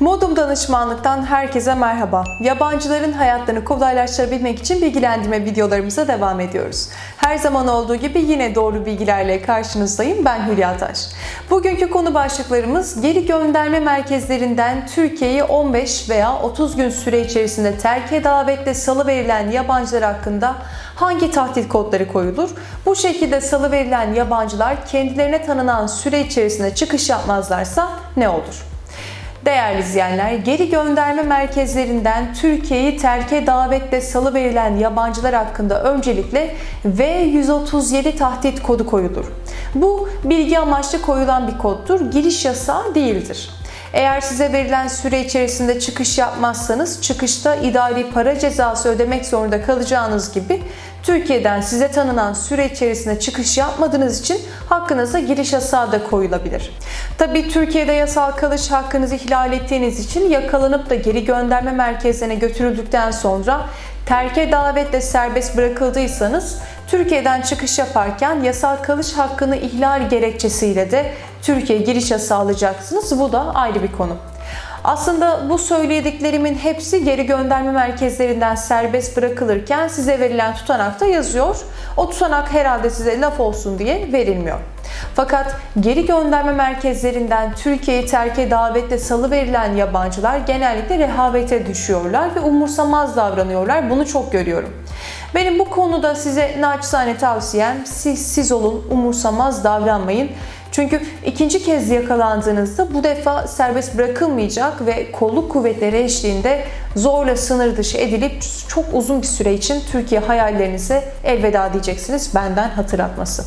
Modum Danışmanlık'tan herkese merhaba. Yabancıların hayatlarını kolaylaştırabilmek için bilgilendirme videolarımıza devam ediyoruz. Her zaman olduğu gibi yine doğru bilgilerle karşınızdayım. Ben Hülya Taş. Bugünkü konu başlıklarımız geri gönderme merkezlerinden Türkiye'yi 15 veya 30 gün süre içerisinde terke davetle salı verilen yabancılar hakkında hangi tahdit kodları koyulur? Bu şekilde salı verilen yabancılar kendilerine tanınan süre içerisinde çıkış yapmazlarsa ne olur? Değerli izleyenler, geri gönderme merkezlerinden Türkiye'yi terke davetle salı verilen yabancılar hakkında öncelikle V137 tahdit kodu koyulur. Bu bilgi amaçlı koyulan bir koddur, giriş yasağı değildir. Eğer size verilen süre içerisinde çıkış yapmazsanız çıkışta idari para cezası ödemek zorunda kalacağınız gibi Türkiye'den size tanınan süre içerisinde çıkış yapmadığınız için hakkınıza giriş yasağı da koyulabilir. Tabi Türkiye'de yasal kalış hakkınızı ihlal ettiğiniz için yakalanıp da geri gönderme merkezlerine götürüldükten sonra terke davetle serbest bırakıldıysanız Türkiye'den çıkış yaparken yasal kalış hakkını ihlal gerekçesiyle de Türkiye giriş yasağı alacaksınız. Bu da ayrı bir konu. Aslında bu söylediklerimin hepsi geri gönderme merkezlerinden serbest bırakılırken size verilen tutanakta yazıyor. O tutanak herhalde size laf olsun diye verilmiyor. Fakat geri gönderme merkezlerinden Türkiye'yi terke davetle salı verilen yabancılar genellikle rehavete düşüyorlar ve umursamaz davranıyorlar. Bunu çok görüyorum. Benim bu konuda size naçizane tavsiyem siz siz olun, umursamaz davranmayın. Çünkü ikinci kez yakalandığınızda bu defa serbest bırakılmayacak ve kolluk kuvvetleri eşliğinde zorla sınır dışı edilip çok uzun bir süre için Türkiye hayallerinize elveda diyeceksiniz benden hatırlatması.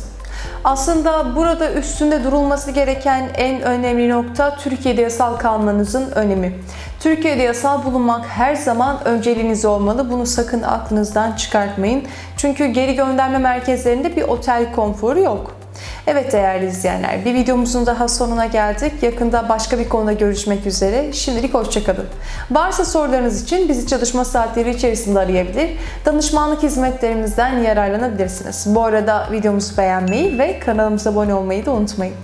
Aslında burada üstünde durulması gereken en önemli nokta Türkiye'de yasal kalmanızın önemi. Türkiye'de yasal bulunmak her zaman önceliğiniz olmalı. Bunu sakın aklınızdan çıkartmayın. Çünkü geri gönderme merkezlerinde bir otel konforu yok. Evet değerli izleyenler, bir videomuzun daha sonuna geldik. Yakında başka bir konuda görüşmek üzere. Şimdilik hoşçakalın. Varsa sorularınız için bizi çalışma saatleri içerisinde arayabilir. Danışmanlık hizmetlerimizden yararlanabilirsiniz. Bu arada videomuzu beğenmeyi ve kanalımıza abone olmayı da unutmayın.